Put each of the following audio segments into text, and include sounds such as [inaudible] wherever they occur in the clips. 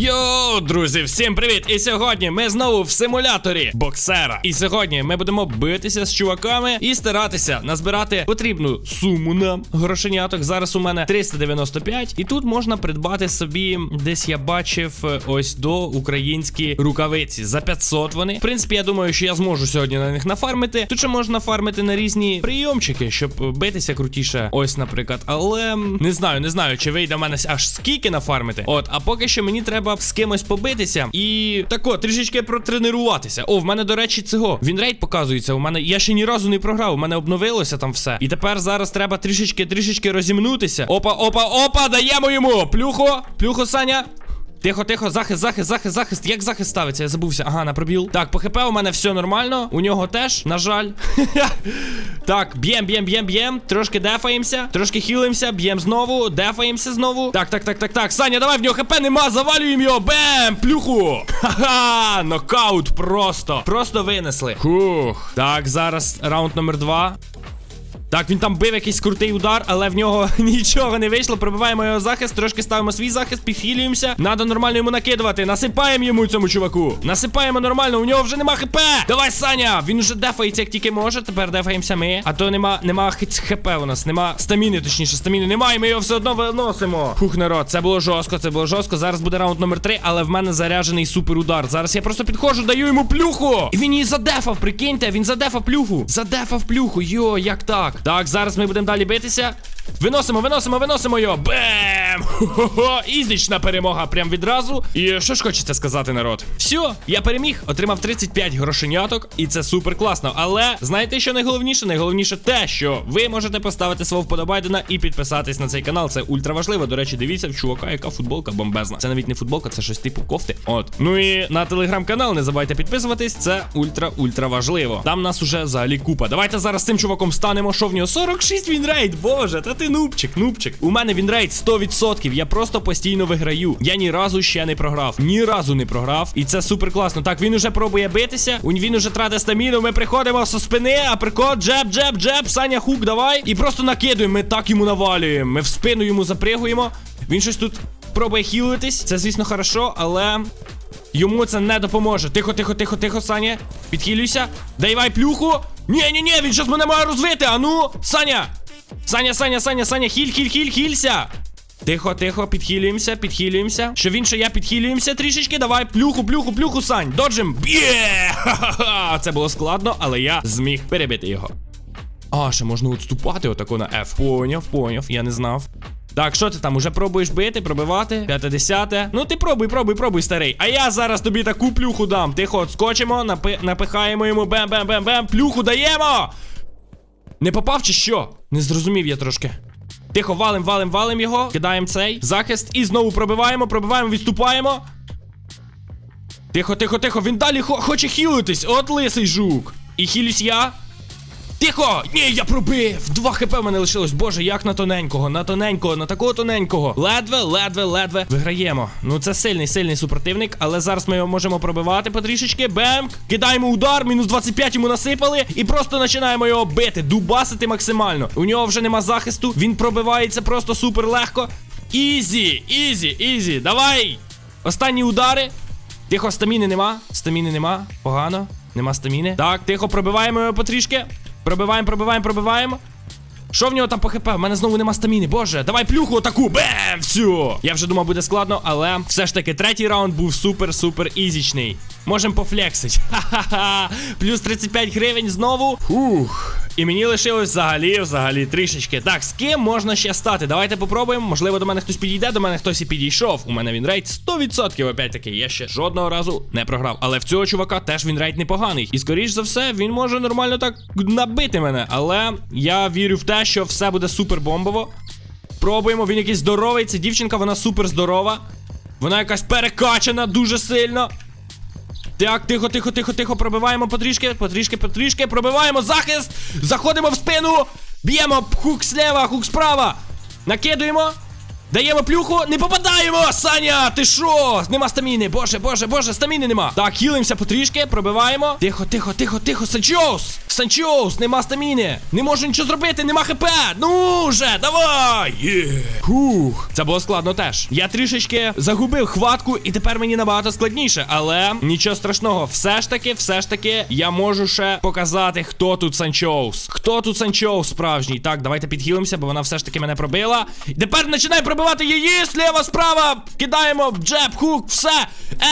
Йоу, друзі, всім привіт! І сьогодні ми знову в симуляторі боксера. І сьогодні ми будемо битися з чуваками і старатися назбирати потрібну суму нам грошеняток. Зараз у мене 395, і тут можна придбати собі, десь я бачив ось до українські рукавиці. За 500 вони. В принципі, я думаю, що я зможу сьогодні на них нафармити. Тут ще можна фармити на різні прийомчики, щоб битися крутіше. Ось, наприклад. Але не знаю, не знаю, чи вийде в мене аж скільки нафармити. От, а поки що мені треба з кимось побитися і тако трішечки протренуватися. О, в мене, до речі, цього. Він рейд показується. У мене я ще ні разу не програв. У мене обновилося там все. І тепер зараз треба трішечки, трішечки розімнутися. Опа, опа, опа, даємо йому. Плюхо, плюхо, Саня. Тихо, тихо, захист, захист, захист, захист. Як захист ставиться? Я забувся. Ага, на пробіл. Так, по ХП у мене все нормально. У нього теж, на жаль. [laughs] так, б'єм, б'єм, б'єм, б'єм. Трошки дефаємося, трошки хілимося, б'єм знову, дефаємося знову. Так, так, так, так, так. Саня, давай в нього ХП нема, завалюємо його. Бем! Плюху! [laughs] Ха-ха! Нокаут просто. Просто винесли. Хух. Так, зараз раунд номер два. Так, він там бив якийсь крутий удар, але в нього [laughs] нічого не вийшло. Пробиваємо його захист, трошки ставимо свій захист, підхилюємося. Надо нормально йому накидувати. Насипаємо йому цьому чуваку. Насипаємо нормально, у нього вже нема хп. Давай, Саня! Він уже дефається, як тільки може. Тепер дефаємося ми. А то нема, нема хп у нас, нема стаміни, точніше, стаміни немає. Ми його все одно виносимо. Фух, народ, це було жорстко, це було жорстко. Зараз буде раунд номер 3, але в мене заряджений супер удар. Зараз я просто підходжу, даю йому плюху. І він її задефав, прикиньте, він задефав плюху. Задефав плюху. Йо, як так? Так, зараз ми будемо далі битися. Виносимо, виносимо, виносимо його. Бем! Хо-хо-хо! Ізічна перемога прям відразу. І що ж хочеться сказати, народ? Все, я переміг, отримав 35 грошеняток, і це супер класно. Але знаєте, що найголовніше? Найголовніше те, що ви можете поставити свого вподобайдена і підписатись на цей канал. Це ультра важливо. До речі, дивіться в чувака, яка футболка бомбезна. Це навіть не футболка, це щось типу кофти. От. Ну і на телеграм-канал не забувайте підписуватись. Це ультра-ультра важливо. Там нас уже взагалі купа. Давайте зараз з цим чуваком станемо. Що в нього? 46 він рейд, боже, та ти нубчик, нубчик. У мене він рейд 100%. Я просто постійно виграю. Я ні разу ще не програв. Ні разу не програв. І це супер класно. Так, він уже пробує битися. Він уже тратить стаміну. Ми приходимо зі спини, а прикот, джеб, джеб, джеб. Саня хук, давай. І просто накидуємо. Ми так йому навалюємо. Ми в спину йому запригуємо. Він щось тут пробує хілитись. Це, звісно, хорошо, але. Йому це не допоможе. Тихо, тихо, тихо, тихо, Саня. Підхилюйся. Давай плюху. Ні, ні, ні, він щас мене має розвити. А ну, Саня. Саня, Саня, Саня, Саня, хіль, хіль, хіль, хілься. Тихо, тихо, підхилюємося, підхилюємося. Що він, що я підхилюємося трішечки. Давай, плюху, плюху, плюху, Сань. Доджим. Б'є! Ха-ха-ха. [laughs] Це було складно, але я зміг перебити його. А, ще можна відступати отако на F. Поняв, поняв, я не знав. Так, що ти там, уже пробуєш бити, пробивати? П'яте, десяте. Ну ти пробуй, пробуй, пробуй, старий. А я зараз тобі таку плюху дам. Тихо, отскочимо, напи... напихаємо йому бем-бем-бем-бем. Плюху даємо! Не попав чи що? Не зрозумів я трошки. Тихо, валим, валим, валим його. Кидаємо цей захист і знову пробиваємо, пробиваємо, відступаємо. Тихо, тихо, тихо. Він далі хо хоче хілитись. От лисий жук. І хілюсь я. Тихо! Ні, я пробив! Два хп в мене лишилось. Боже, як на тоненького, на тоненького, на такого тоненького. Ледве, ледве, ледве. Виграємо. Ну це сильний, сильний супротивник, але зараз ми його можемо пробивати потрішечки. Бемк! Кидаємо удар, мінус 25 йому насипали, і просто починаємо його бити, дубасити максимально. У нього вже нема захисту, він пробивається просто супер легко. Ізі, ізі, ізі. Давай! Останні удари. Тихо, стаміни нема. Стаміни нема. Погано. Нема стаміни. Так, тихо, пробиваємо його потрішки. Пробиваємо, пробиваємо, пробиваємо. Що в нього там по хп? В мене знову нема стаміни. Боже, давай плюху отаку. Бем! Все. Я вже думав, буде складно, але все ж таки третій раунд був супер-супер ізічний. Можем пофлексить. [laughs] Ха-ха-ха. Плюс 35 гривень знову. Фух. І мені лишилось взагалі, взагалі, трішечки. Так, з ким можна ще стати? Давайте попробуємо. Можливо, до мене хтось підійде, до мене хтось і підійшов. У мене він рейд 100%. Опять таки, я ще жодного разу не програв. Але в цього чувака теж він рейд непоганий. І скоріш за все, він може нормально так набити мене. Але я вірю в те, що все буде супер бомбово. Пробуємо, він якийсь здоровий. Це дівчинка, вона супер здорова. Вона якась перекачана дуже сильно. Так, тихо, тихо, тихо, тихо, пробиваємо потрішки, потрішки, потрішки, пробиваємо захист, заходимо в спину, б'ємо хук слева, хук справа. Накидуємо. Даємо плюху, не попадаємо! Саня, ти що? Нема стаміни. Боже, боже, боже, стаміни нема. Так, хілимося потрішки, пробиваємо. Тихо, тихо, тихо, тихо, Санчоус! Санчоус, нема стаміни. Не можу нічого зробити, нема хп. Ну вже, давай! Є. Хух. Це було складно теж. Я трішечки загубив хватку, і тепер мені набагато складніше. Але нічого страшного, все ж таки, все ж таки, я можу ще показати, хто тут Санчоус. Хто тут Санчоус справжній. Так, давайте підхилимося, бо вона все ж таки мене пробила. І тепер починаємо пробивати її. Сліва, справа. Кидаємо джеб, хук, все.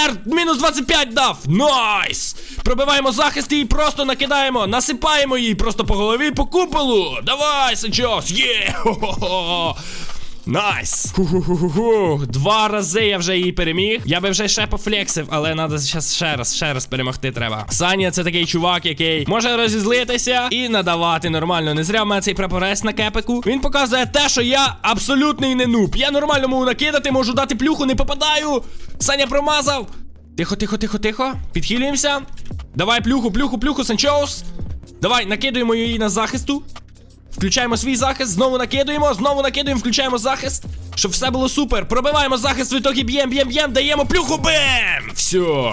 Р мінус 25 дав. Найс! Пробиваємо захист і просто накидаємо. Насипаємо її просто по голові, по куполу. Давай, Санчоус. Є! Хо-хо-хо! Найс! Два рази я вже її переміг. Я би вже ще пофлексив, але треба зараз ще раз, ще раз перемогти треба. Саня це такий чувак, який може розізлитися і надавати нормально. Не зря в мене цей прапорець на кепику. Він показує те, що я абсолютний не нуб. Я нормально можу накидати, можу дати плюху, не попадаю. Саня промазав. Тихо, тихо, тихо, тихо. Підхилюємося. Давай плюху, плюху, плюху, Санчоус. Давай, накидуємо її на захисту. Включаємо свій захист, знову накидуємо, знову накидуємо, включаємо захист. Щоб все було супер. Пробиваємо захист, в ітогі б'єм, б'єм, б'єм, даємо плюху, бем! Все.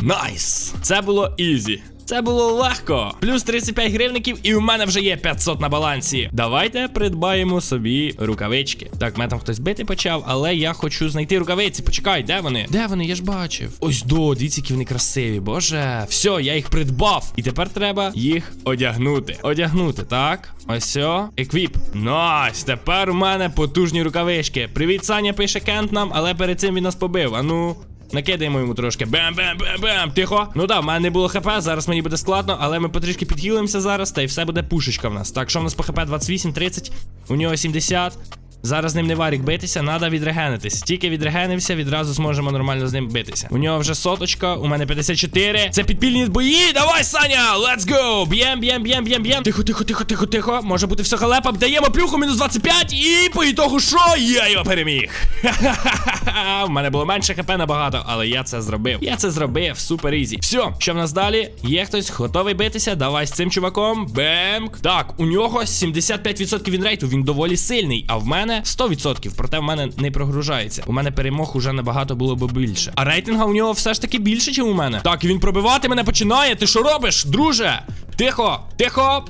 Найс. Це було ізі. Це було легко. Плюс 35 гривників, і у мене вже є 500 на балансі. Давайте придбаємо собі рукавички. Так, мене там хтось бити почав, але я хочу знайти рукавиці. Почекай, де вони? Де вони? Я ж бачив. Ось до, дивіться, які вони красиві. Боже, все, я їх придбав. І тепер треба їх одягнути. Одягнути, так. Ось о. Еквіп. Найс. Тепер у мене потужні рукавички. Привіт, Саня пише Кент нам, але перед цим він нас побив. Ану. Накидаємо йому трошки. Бем-бем-бем-бем. Тихо. Ну да, в мене не було хп, зараз мені буде складно, але ми потрішки підхилимося зараз, та й все буде пушечка в нас. Так, що в нас по хп 28, 30, у нього 70. Зараз ним не варік битися, треба відрегенитись. Тільки відрегенився, відразу зможемо нормально з ним битися. У нього вже соточка, у мене 54. Це підпільні бої. Давай, Саня! Let's go! Б'єм, б'єм, б'єм, б'єм, б'єм. Тихо, тихо, тихо, тихо, тихо. Може бути все халепа. Даємо плюху мінус 25 і по ітогу що? Я його переміг. Ха-ха-ха. [laughs] У мене було менше хп набагато, але я це зробив. Я це зробив. Супер ізі. Все, що в нас далі? Є хтось готовий битися? Давай з цим чуваком. Бемк. Так, у нього 75% вінрейту. Він доволі сильний. А в мене 100%. Проте в мене не прогружається. У мене перемог уже набагато було б більше. А рейтинга у нього все ж таки більше, ніж у мене. Так, і він пробивати мене починає. Ти що робиш, друже? Тихо, тихо.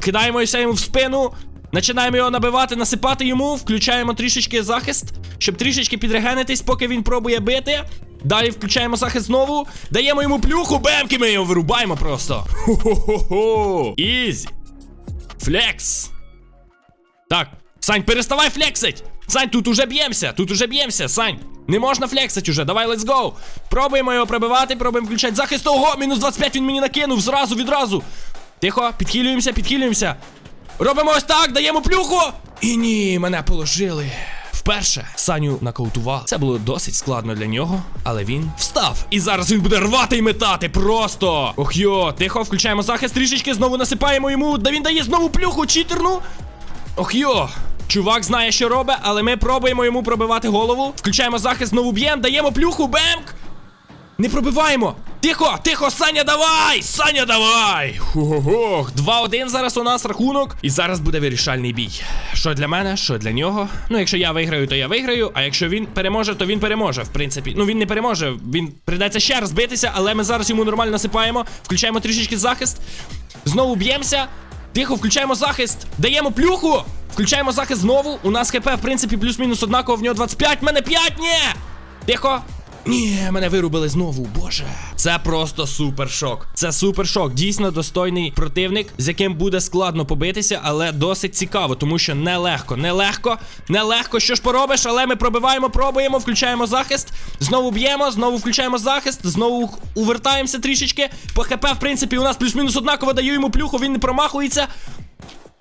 Кидаємося йому в спину. Починаємо його набивати, насипати йому, включаємо трішечки захист, щоб трішечки підрегенитись, поки він пробує бити. Далі включаємо захист знову. Даємо йому плюху, бемки, ми його вирубаємо просто. Хо-хо-хо-хо. Ізі. Флекс. Так, Сань, переставай флексить! Сань, тут уже б'ємося, тут уже б'ємося, Сань. Не можна флексить уже, давай, let's go. Пробуємо його пробивати, пробуємо включати захист. Ого, мінус 25 він мені накинув зразу, відразу. Тихо, підхилюємося, підхилюємося. Робимо ось так, даємо плюху. І ні, мене положили. Вперше Саню нокаутували. Це було досить складно для нього, але він встав. І зараз він буде рвати і метати. Просто. Ох йо, тихо, включаємо захист трішечки, знову насипаємо йому. Да він дає знову плюху, читерну. Ох йо! Чувак знає, що робить, але ми пробуємо йому пробивати голову. Включаємо захист, знову б'ємо, даємо плюху, бемк! Не пробиваємо! Тихо, тихо, Саня, давай! Саня, давай! Хо-хо-хо! 2-1 зараз у нас рахунок. І зараз буде вирішальний бій. Що для мене, що для нього. Ну, якщо я виграю, то я виграю. А якщо він переможе, то він переможе. В принципі, ну він не переможе. Він прийдеться ще раз битися, але ми зараз йому нормально насипаємо. Включаємо трішечки захист. Знову б'ємося. Тихо, включаємо захист. Даємо плюху. Включаємо захист знову. У нас ХП, в принципі, плюс-мінус однаково, в нього 25, мене 5, ні! Тихо. Ні, мене вирубили знову, боже. Це просто супер шок. Це супер шок. Дійсно достойний противник, з яким буде складно побитися, але досить цікаво, тому що нелегко, нелегко, нелегко. Що ж поробиш, але ми пробиваємо, пробуємо, включаємо захист. Знову б'ємо, знову включаємо захист, знову увертаємося трішечки. По ХП, в принципі, у нас плюс-мінус однаково даю йому плюху, він не промахується.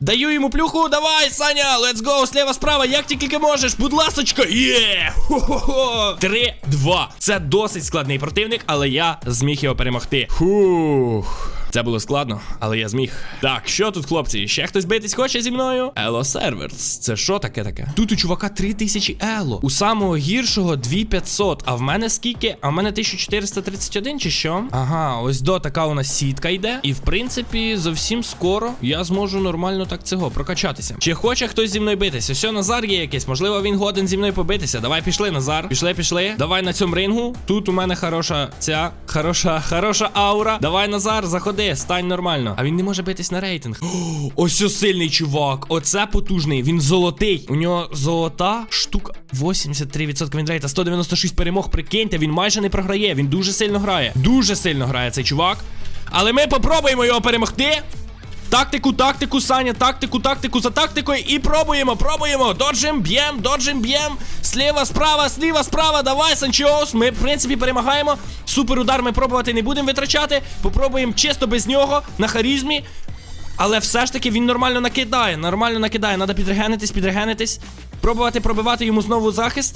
Даю йому плюху, давай, Саня, let's go, слева, справа, як тільки можеш, будь ласочка, є! Хо-хо-хо! 3-2. Це досить складний противник, але я зміг його перемогти. Фух. Це було складно, але я зміг. Так, що тут, хлопці? Ще хтось битись хоче зі мною? Ело Серверс. Це що таке таке? Тут у чувака 3000 ело. У самого гіршого 2500. А в мене скільки? А в мене 1431 чи що? Ага, ось до така у нас сітка йде. І в принципі, зовсім скоро я зможу нормально так цього прокачатися. Чи хоче хтось зі мною битися? Все, Назар є якийсь. Можливо, він годен зі мною побитися. Давай пішли, Назар. Пішли, пішли. Давай на цьому рингу. Тут у мене хороша ця, хороша, хороша аура. Давай, Назар, заходи, стань нормально. А він не може битись на рейтинг. [gasps] О, ось сильний чувак. Оце потужний. Він золотий. У нього золота штука. 83% вінрейта, 196 перемог. Прикиньте, він майже не програє. Він дуже сильно грає. Дуже сильно грає цей чувак. Але ми попробуємо його перемогти. Тактику, тактику, Саня, тактику, тактику за тактикою і пробуємо, пробуємо. Доджим, б'єм, доджим, б'єм. Сліва, справа, сліва, справа. Давай, Санчоус. Ми, в принципі, перемагаємо. Супер удар ми пробувати не будемо витрачати. Попробуємо чисто без нього на харізмі. Але все ж таки він нормально накидає. Нормально накидає. Надо підрегенитись, підрегенитись. Пробувати пробивати йому знову захист.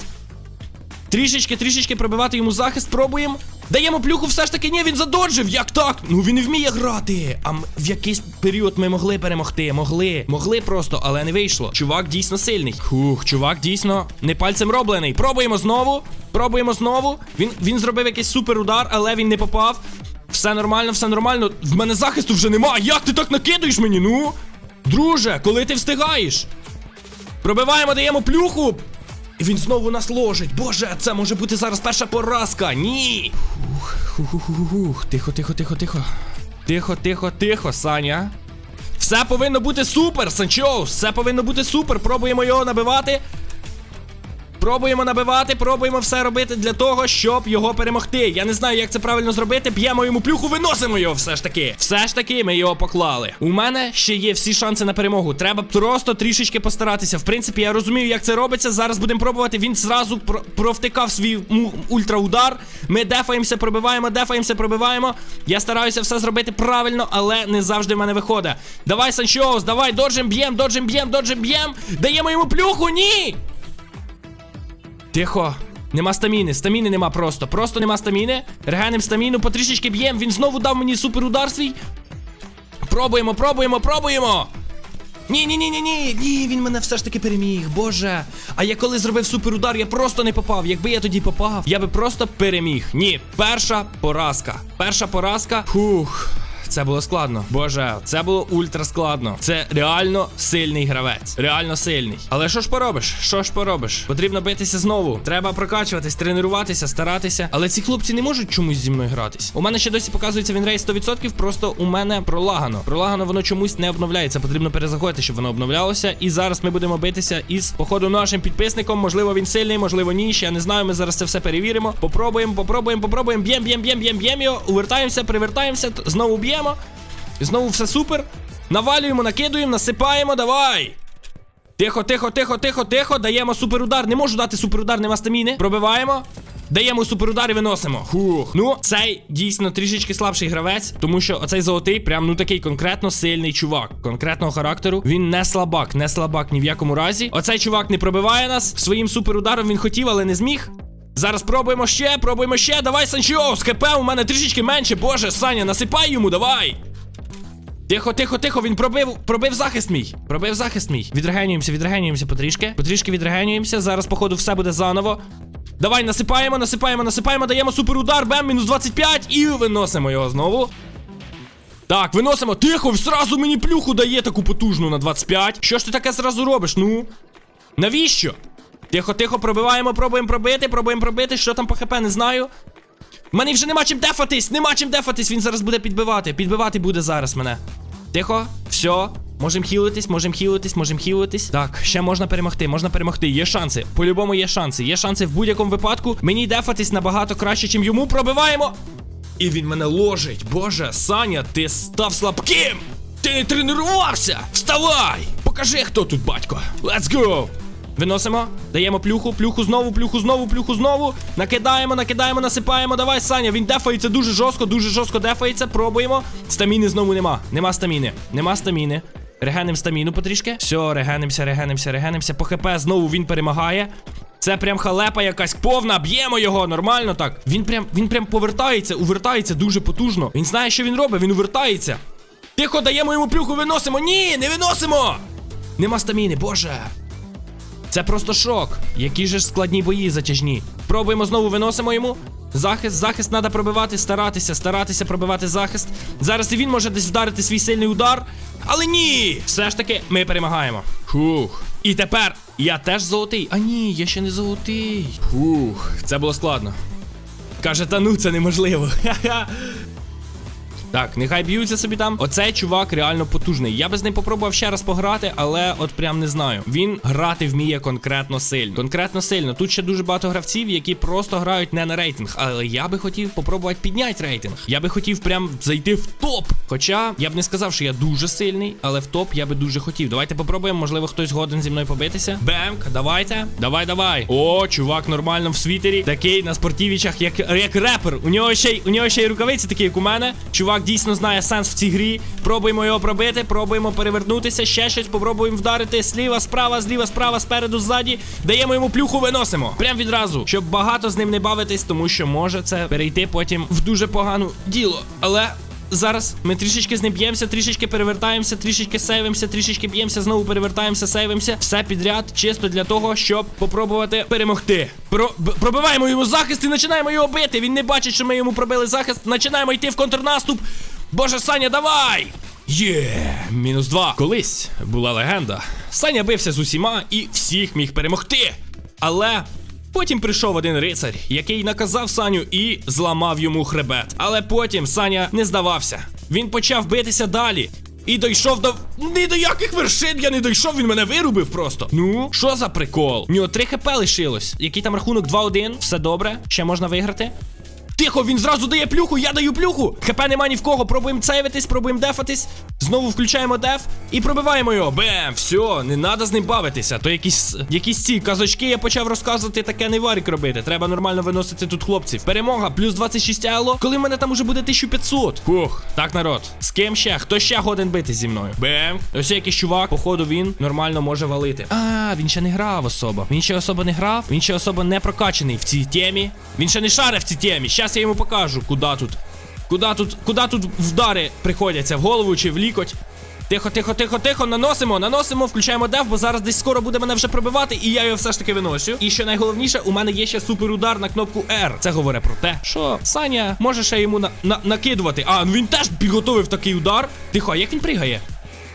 Трішечки, трішечки пробивати йому захист, пробуємо. Даємо плюху, все ж таки, ні, він задоджив. Як так? Ну він вміє грати. А в якийсь період ми могли перемогти. Могли, могли просто, але не вийшло. Чувак дійсно сильний. Хух, чувак дійсно не пальцем роблений. Пробуємо знову. Пробуємо знову. Він, він зробив якийсь супер удар, але він не попав. Все нормально, все нормально. В мене захисту вже нема. Як ти так накидуєш мені? Ну? Друже, коли ти встигаєш? Пробиваємо, даємо плюху. І він знову нас ложить. Боже, це може бути зараз перша поразка. Ні. Хух. Тихо, тихо, тихо, тихо. Тихо, тихо, тихо, Саня. Все повинно бути супер, Санчоус. Все повинно бути супер. Пробуємо його набивати. Пробуємо набивати, пробуємо все робити для того, щоб його перемогти. Я не знаю, як це правильно зробити. Б'ємо йому плюху, виносимо його все ж таки. Все ж таки, ми його поклали. У мене ще є всі шанси на перемогу. Треба просто трішечки постаратися. В принципі, я розумію, як це робиться. Зараз будемо пробувати. Він зразу про- провтикав свій ультраудар. Ми дефаємося, пробиваємо, дефаємося, пробиваємо. Я стараюся все зробити правильно, але не завжди в мене виходить. Давай, Санчоус, давай, доджим б'єм, доджим б'єм, доджим б'єм. Даємо йому плюху, ні! Тихо. Нема стаміни, стаміни нема просто. Просто нема стаміни. Регенем стаміну, потрішечки б'єм. Він знову дав мені супер удар свій. Пробуємо, пробуємо, пробуємо. Ні, ні, ні, ні, ні, ні, він мене все ж таки переміг, боже. А я коли зробив супер удар, я просто не попав. Якби я тоді попав, я би просто переміг. Ні, перша поразка. Перша поразка. Фух. Це було складно. Боже, це було ультра складно. Це реально сильний гравець. Реально сильний. Але що ж поробиш? Що ж поробиш? Потрібно битися знову. Треба прокачуватись, тренуватися, старатися. Але ці хлопці не можуть чомусь зі мною гратись. У мене ще досі показується він рейс 100%, просто у мене пролагано. Пролагано воно чомусь не обновляється. Потрібно перезаходити, щоб воно обновлялося. І зараз ми будемо битися із походу нашим підписником. Можливо, він сильний, можливо, ні. Ще я не знаю. Ми зараз це все перевіримо. Попробуємо, попробуємо, попробуємо. Б'єм, б'єм, б'єм, б'єм, б'єм його. Увертаємося, привертаємося, т- знову б'ємо. Знову все супер. Навалюємо, накидуємо, насипаємо, давай. Тихо, тихо, тихо, тихо, тихо. Даємо суперудар. Не можу дати суперудар, нема стаміни. Пробиваємо. Даємо суперудар і виносимо. Хух. Ну, цей дійсно трішечки слабший гравець, тому що оцей золотий, прям ну такий конкретно сильний чувак, конкретного характеру. Він не слабак, не слабак ні в якому разі. Оцей чувак не пробиває нас. Своїм суперударом він хотів, але не зміг. Зараз пробуємо ще, пробуємо ще. Давай, Санчо, з КП у мене трішечки менше. Боже, Саня, насипай йому, давай. Тихо, тихо, тихо, він пробив, пробив захист мій. Пробив захист мій. Відрегенюємося, відрегенюємося потрішки. Потрішки відрегенюємося. Зараз, походу, все буде заново. Давай, насипаємо, насипаємо, насипаємо, даємо суперудар, бем, мінус 25 і виносимо його знову. Так, виносимо. Тихо, зразу мені плюху дає таку потужну на 25. Що ж ти таке зразу робиш? Ну? Навіщо? Тихо, тихо, пробиваємо, пробуємо пробити, пробуємо пробити. Що там по хп, не знаю. У мене вже нема чим дефатись, нема чим дефатись, він зараз буде підбивати. Підбивати буде зараз мене. Тихо, все. Можем хілитись, можем хілитись, можем хілитись. Так, ще можна перемогти, можна перемогти. Є шанси. По-любому є шанси. Є шанси в будь-якому випадку. Мені дефатись набагато краще, чим йому. Пробиваємо. І він мене ложить. Боже, Саня, ти став слабким! Ти не тренувався! Вставай! Покажи, хто тут батько. Let's go! Виносимо, даємо плюху, плюху знову, плюху знову, плюху знову. Накидаємо, накидаємо, насипаємо. Давай, Саня, він дефається дуже жорстко, дуже жорстко дефається. Пробуємо. Стаміни знову нема. Нема стаміни. Нема стаміни. Регенем стаміну потрішки. Все, регенимося, регенимося, регенимося. По ХП знову він перемагає. Це прям халепа якась повна, б'ємо його нормально так. Він прям він прям повертається, увертається дуже потужно. Він знає, що він робить, він увертається. Тихо, даємо йому плюху, виносимо. Ні, не виносимо! Нема стаміни, боже. Це просто шок. Які же ж складні бої затяжні. Пробуємо знову виносимо йому. Захист, захист треба пробивати, старатися, старатися пробивати захист. Зараз і він може десь вдарити свій сильний удар. Але ні! Все ж таки, ми перемагаємо. Фух. І тепер я теж золотий. А ні, я ще не золотий. Фух, це було складно. Каже, та ну це неможливо. [laughs] Ха-ха. Так, нехай б'ються собі там. Оцей чувак реально потужний. Я би з ним попробував ще раз пограти, але от прям не знаю. Він грати вміє конкретно сильно. Конкретно сильно. Тут ще дуже багато гравців, які просто грають не на рейтинг. Але я би хотів попробувати підняти рейтинг. Я би хотів прям зайти в топ. Хоча я б не сказав, що я дуже сильний, але в топ я би дуже хотів. Давайте попробуємо, можливо, хтось годен зі мною побитися. Бемк, давайте. Давай, давай. О, чувак, нормально в світері. Такий на спортівічах, як, як репер. У нього ще й у нього ще й рукавиці, такі, як у мене. Чувак дійсно знає сенс в цій грі. Пробуємо його пробити, пробуємо перевернутися, ще щось, попробуємо вдарити сліва, справа, зліва, справа, спереду, ззаді. Даємо йому плюху, виносимо. Прям відразу, щоб багато з ним не бавитись, тому що може це перейти потім в дуже погану діло. Але. Зараз ми трішечки з ним б'ємося, трішечки перевертаємося, трішечки сейвимося, трішечки б'ємося, знову перевертаємося, сейвимося. Все підряд, чисто для того, щоб попробувати перемогти. Про пробиваємо йому захист і починаємо його бити. Він не бачить, що ми йому пробили захист. Починаємо йти в контрнаступ. Боже, Саня, давай! Є, мінус два. Колись була легенда. Саня бився з усіма і всіх міг перемогти. Але Потім прийшов один рицар, який наказав Саню і зламав йому хребет. Але потім Саня не здавався. Він почав битися далі. І дійшов до. Ні до яких вершин я не дійшов, він мене вирубив просто. Ну, що за прикол? У нього 3 хп лишилось. Який там рахунок 2-1, все добре, ще можна виграти. Тихо, він зразу дає плюху, я даю плюху. ХП нема ні в кого. Пробуємо сейвитись, пробуємо дефатись. Знову включаємо деф і пробиваємо його. Бем, все, не треба з ним бавитися. То якісь якісь ці казочки я почав розказувати, таке не варік робити. Треба нормально виносити тут хлопців. Перемога, плюс 26 ело. Коли в мене там уже буде 1500. Фух, так, народ. З ким ще? Хто ще годен бити зі мною? Бем. Ось якийсь чувак, походу, він нормально може валити. А, він ще не грав особо. Він ще особо не грав, він ще особо не прокачаний в цій темі. Він ще не шарив в цій темі. Щас я йому покажу, куди тут. Куди тут, куди тут вдари приходяться? В голову чи в лікоть? Тихо, тихо, тихо, тихо, наносимо, наносимо, включаємо деф, бо зараз десь скоро буде мене вже пробивати, і я його все ж таки виносю. І що найголовніше, у мене є ще суперудар на кнопку R. Це говорить про те, що Саня може ще йому на, на, накидувати. А, ну він теж підготовив такий удар. Тихо, а як він пригає?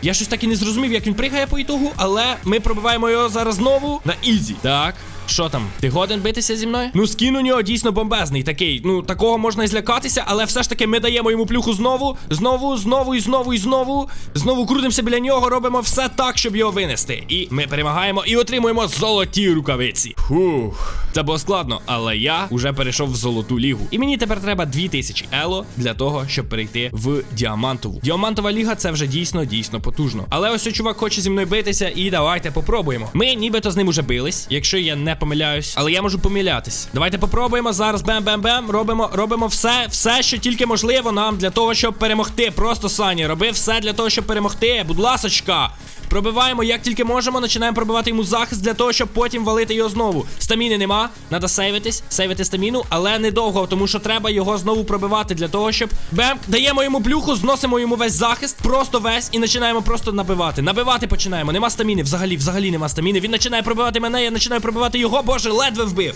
Я щось так і не зрозумів, як він пригає по ітогу, але ми пробиваємо його зараз знову на ізі. Так. Що там? Ти годен битися зі мною? Ну, скін у нього дійсно бомбезний. Такий. Ну, такого можна і злякатися, але все ж таки ми даємо йому плюху знову, знову, знову і знову і знову. Знову крутимося біля нього, робимо все так, щоб його винести. І ми перемагаємо і отримуємо золоті рукавиці. Фух, це було складно, але я вже перейшов в золоту лігу. І мені тепер треба 2000 ело для того, щоб перейти в діамантову. Діамантова ліга це вже дійсно, дійсно потужно. Але ось цей чувак хоче зі мною битися, і давайте попробуємо. Ми нібито з ним уже бились, якщо я не помиляюсь, але я можу помилятись. Давайте попробуємо зараз. Бем-бем-бем. Робимо, робимо все, все, що тільки можливо нам для того, щоб перемогти. Просто Сані, роби все для того, щоб перемогти. Будь ласочка. Пробиваємо як тільки можемо, починаємо пробивати йому захист для того, щоб потім валити його знову. Стаміни нема, треба сейвитись, сейвити стаміну, але недовго, тому що треба його знову пробивати для того, щоб. Бем, даємо йому плюху, зносимо йому весь захист, просто весь, і починаємо просто набивати. Набивати починаємо. Нема стаміни, взагалі, взагалі нема стаміни. Він починає пробивати мене, я починаю пробивати його, боже, ледве вбив.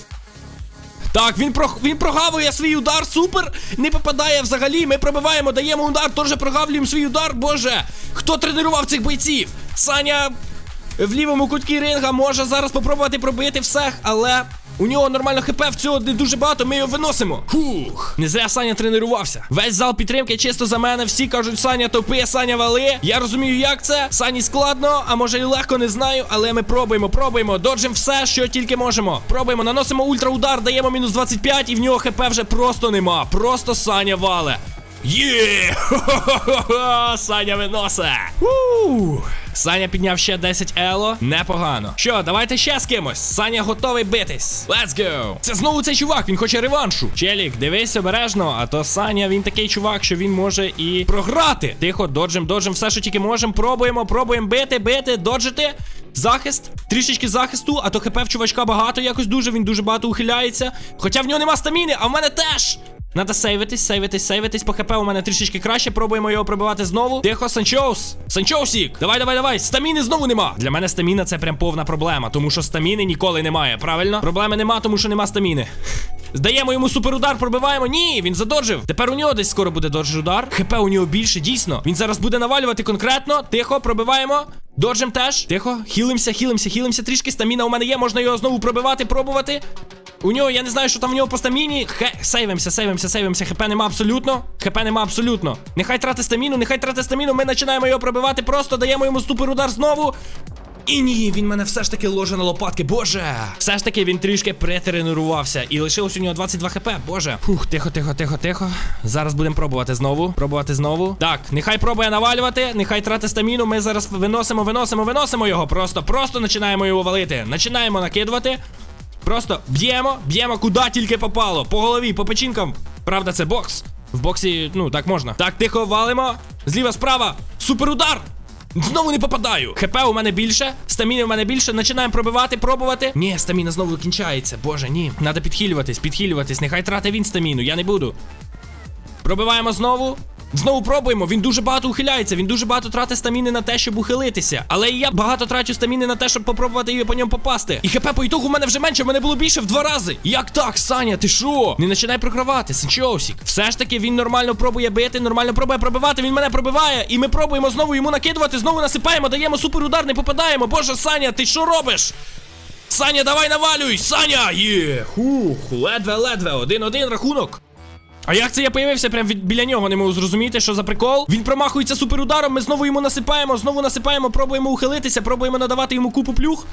Так, він про він прогавує свій удар, супер. Не попадає взагалі. Ми пробиваємо, даємо удар, теж прогавлюємо свій удар. Боже, хто тренував цих бойців? Саня в лівому куткі ринга може зараз попробувати пробити всех, але. У нього нормально хп в цього не дуже багато, ми його виносимо. Фух. Не зря Саня тренувався. Весь зал підтримки чисто за мене. Всі кажуть, Саня топи, Саня вали. Я розумію, як це. Сані складно, а може і легко не знаю. Але ми пробуємо, пробуємо. Доджимо все, що тільки можемо. Пробуємо, наносимо ультраудар, даємо мінус 25, і в нього хп вже просто нема. Просто Саня вале. Є! [laughs] Хо-хо-хо! Саня виносе! У! Саня підняв ще 10 ело. Непогано. Що, давайте ще з кимось. Саня готовий битись. Let's go! Це знову цей чувак, він хоче реваншу. Челік, дивись обережно, а то Саня, він такий чувак, що він може і програти. Тихо, доджим, доджим, все, що тільки можемо. Пробуємо, пробуємо бити, бити, доджити. захист, трішечки захисту, а то хп в чувачка багато якось дуже, він дуже багато ухиляється. Хоча в нього нема стаміни, а в мене теж. Надо сейвитись, сейвитись, сейвитись. По хп у мене трішечки краще. Пробуємо його пробивати знову. Тихо, Санчоус. Санчоусік. Давай, давай, давай. Стаміни знову нема. Для мене стаміна це прям повна проблема, тому що стаміни ніколи немає. Правильно? Проблеми нема, тому що нема стаміни. [laughs] Здаємо йому суперудар, пробиваємо. Ні, він задоржив. Тепер у нього десь скоро буде дорж удар. ХП у нього більше, дійсно. Він зараз буде навалювати конкретно. Тихо, пробиваємо. Доджим теж. Тихо, хілимося, хілимося, хілимося трішки. Стаміна у мене є, можна його знову пробивати, пробувати. У нього, я не знаю, що там у нього по стаміні. Хе, сейвимося, сейвимося, сейвимося. ХП нема абсолютно. ХП нема абсолютно. Нехай трати стаміну, нехай трати стаміну. Ми починаємо його пробивати. Просто даємо йому суперудар знову. І ні, він мене все ж таки ложе на лопатки, боже. Все ж таки він трішки претренувався. І лишилось у нього 22 хп. Боже. Фух, тихо, тихо, тихо, тихо. Зараз будемо пробувати знову. Пробувати знову. Так, нехай пробує навалювати, нехай трати стаміну. Ми зараз виносимо, виносимо, виносимо його. Просто, просто починаємо його валити. Починаємо накидувати. Просто б'ємо, б'ємо, куди тільки попало. По голові, по печінкам. Правда, це бокс. В боксі, ну, так можна. Так, тихо, валимо. Зліва, справа. Суперудар! Знову не попадаю. ХП у мене більше, стаміни у мене більше. Починаємо пробивати, пробувати. Ні, стаміна знову кінчається. Боже, ні. Надо підхилюватись, підхилюватись. Нехай трати він стаміну, я не буду. Пробиваємо знову. Знову пробуємо. Він дуже багато ухиляється. Він дуже багато тратить стаміни на те, щоб ухилитися. Але і я багато трачу стаміни на те, щоб попробувати її по ньому попасти. І хп по ітогу в мене вже менше, в мене було більше в два рази. Як так, Саня? Ти що? Не починай програвати, Сенчоусік. Все ж таки він нормально пробує бити, нормально пробує пробивати. Він мене пробиває. І ми пробуємо знову йому накидувати, знову насипаємо, даємо суперудар, не попадаємо. Боже, Саня, ти що робиш? Саня, давай навалюй! Саня! Є! Ледве-ледве, один-один рахунок. А як це я появився прямо від біля нього? Не можу зрозуміти, що за прикол. Він промахується суперударом. Ми знову йому насипаємо, знову насипаємо, пробуємо ухилитися, пробуємо надавати йому купу плюх.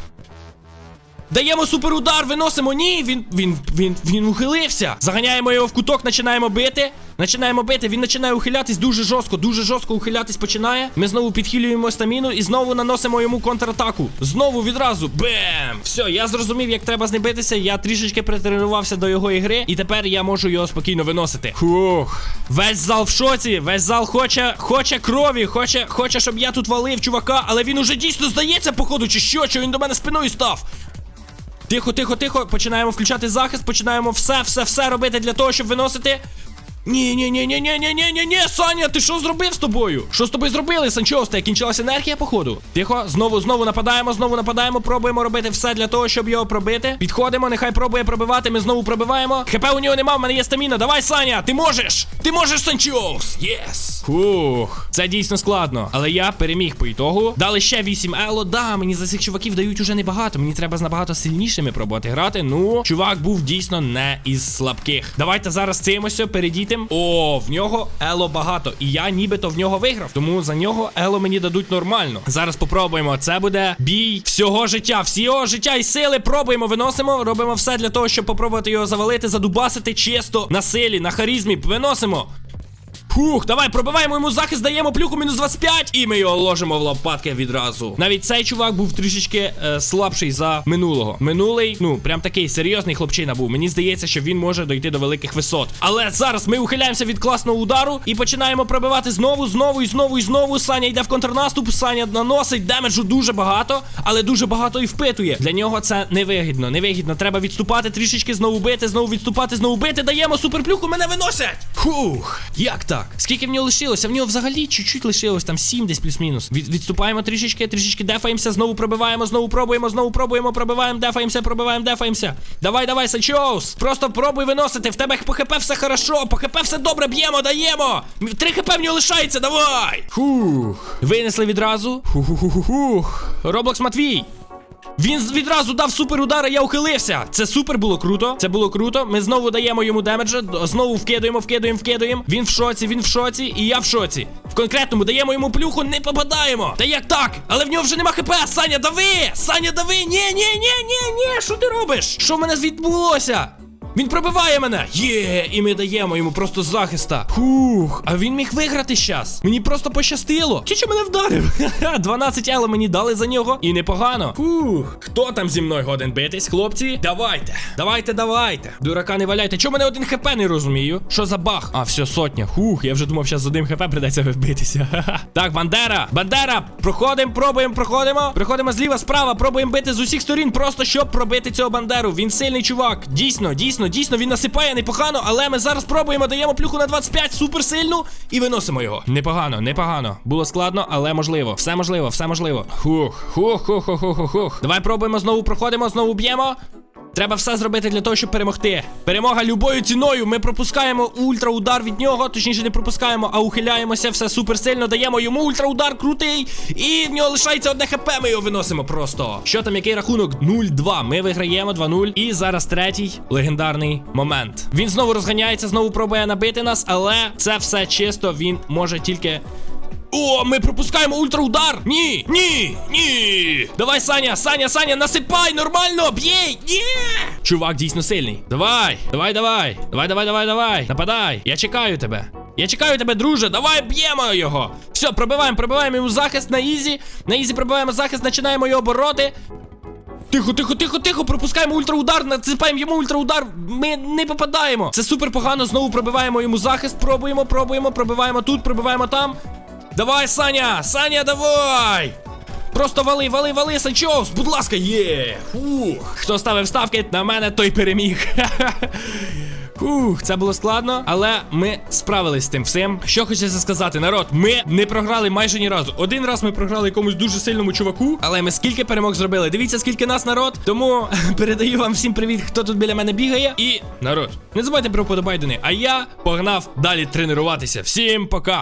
Даємо суперудар, виносимо. Ні, він він, він, він ухилився. Заганяємо його в куток, починаємо бити. Починаємо бити, він починає ухилятись дуже жорстко, дуже жорстко ухилятись починає. Ми знову підхилюємо стаміну і знову наносимо йому контратаку. Знову відразу. Бем! Все, я зрозумів, як треба з ним битися. Я трішечки притренувався до його ігри, і тепер я можу його спокійно виносити. Фух. Весь зал в шоці, весь зал хоче, хоче крові, хоче, хоче, щоб я тут валив чувака, але він уже дійсно здається, походу, чи що, що він до мене спиною став. Тихо, тихо, тихо. Починаємо включати захист, починаємо все, все, все робити для того, щоб виносити. Ні, ні, ні, ні, ні, ні, ні, ні, ні, Саня, ти що зробив з тобою? Що з тобою зробили, Санчос? Та кінчилася енергія, походу. Тихо, знову, знову нападаємо, знову нападаємо, пробуємо робити все для того, щоб його пробити. Підходимо, нехай пробує пробивати. Ми знову пробиваємо. ХП у нього нема, в мене є стаміна. Давай, Саня, ти можеш! Ти можеш, Санчос! Єс! Фух, це дійсно складно. Але я переміг по ітогу. Дали ще 8 ело. Да, мені за цих чуваків дають уже небагато. Мені треба з набагато сильнішими пробувати грати. Ну, чувак був дійсно не із слабких. Давайте зараз цим ось передітим. О, в нього ело багато. І я нібито в нього виграв. Тому за нього ело мені дадуть нормально. Зараз попробуємо. Це буде бій всього життя. всього життя і сили пробуємо, виносимо. Робимо все для того, щоб попробувати його завалити, задубасити чисто на силі, на харізмі. Виносимо. Фух, давай пробиваємо йому захист, даємо плюху мінус 25, і ми його ложимо в лопатки відразу. Навіть цей чувак був трішечки е, слабший за минулого. Минулий, ну прям такий серйозний хлопчина був. Мені здається, що він може дойти до великих висот. Але зараз ми ухиляємося від класного удару і починаємо пробивати знову, знову і знову і знову. Саня йде в контрнаступ, Саня наносить демеджу дуже багато, але дуже багато і впитує. Для нього це невигідно. Невигідно. Треба відступати трішечки, знову бити, знову відступати, знову бити. Даємо суперплюху, мене виносять. Фух, як так? Скільки в нього лишилося? В нього взагалі чуть-чуть лишилось, там 7 десь плюс-мінус. Від, відступаємо трішечки, трішечки дефаємося, знову пробиваємо, знову пробуємо, знову пробуємо, пробиваємо, дефаємося, пробиваємо, дефаємося. Давай, давай, Санчоус! Просто пробуй виносити. В тебе по хп все хорошо, по хп все добре, б'ємо, даємо. Три хп в нього лишається, давай! Фух. Винесли відразу. Фух-фух-фух. Роблокс Матвій. Він відразу дав супер удар, а я ухилився. Це супер було круто. Це було круто. Ми знову даємо йому демеджа, знову вкидуємо, вкидуємо, вкидуємо. Він в шоці, він в шоці, і я в шоці. В конкретному даємо йому плюху, не попадаємо. Та як так? Але в нього вже нема хп. Саня, дави! Саня, дави! Ні, ні, ні, ні, ні. Що ти робиш? Що в мене відбулося? Він пробиває мене! Є, і ми даємо йому просто захиста. Фух, а він міг виграти щас. Мені просто пощастило. Чи що мене вдарив? [laughs] Ха-ха, 12 ело мені дали за нього. І непогано. Фух, хто там зі мною годен битись, хлопці? Давайте, давайте, давайте. Дурака не валяйте. Чому мене один хп не розумію? Що за бах? А, все, сотня. Хух, я вже думав, зараз з одним хп придеться вбитися. Ха-ха. Так, Бандера, Бандера, проходимо, пробуємо, проходимо. Приходимо зліва, справа, пробуємо бити з усіх сторін, просто щоб пробити цього бандеру. Він сильний чувак. Дійсно, дійсно, дійсно, він насипає непогано, але ми зараз пробуємо, даємо плюху на 25, супер сильну, і виносимо його. Непогано, непогано. Було складно, але можливо. Все можливо, все можливо. Хух, хух, хух, хух, хух. Давай пробуємо знову проходимо, знову б'ємо. Треба все зробити для того, щоб перемогти. Перемога любою ціною. Ми пропускаємо ультраудар від нього, точніше не пропускаємо, а ухиляємося. Все супер сильно. Даємо йому ультраудар крутий. І в нього лишається одне хп. Ми його виносимо просто. Що там, який рахунок? 0-2. Ми виграємо 2-0. І зараз третій легендарний момент. Він знову розганяється, знову пробує набити нас, але це все чисто. Він може тільки. О, ми пропускаємо ультраудар! Ні! Ні! Ні! Давай, Саня, Саня, Саня, насипай нормально! Б'єй! Ні! Чувак дійсно сильний. Давай, давай, давай. Давай, давай, давай, давай. Нападай. Я чекаю тебе. Я чекаю тебе, друже. Давай б'ємо його. Все, пробиваємо, пробиваємо йому захист на ізі. На ізі пробиваємо захист, починаємо його бороти. Тихо, тихо, тихо, тихо, пропускаємо ультраудар, насипаємо йому ультраудар. Ми не попадаємо. Це супер погано. Знову пробиваємо йому захист. Пробуємо, пробуємо, пробиваємо тут, пробиваємо там. Давай, Саня! Саня, давай! Просто вали, вали, вали, Санчоус, будь ласка, є! Фух. Хто ставив ставки на мене, той переміг. [laughs] Фух, це було складно, але ми справились з тим всім. Що хочеться сказати, народ, ми не програли майже ні разу. Один раз ми програли якомусь дуже сильному чуваку, але ми скільки перемог зробили. Дивіться, скільки нас народ. Тому [laughs] передаю вам всім привіт, хто тут біля мене бігає. І народ, не забувайте про вподобайдени. А я погнав далі тренуватися. Всім пока!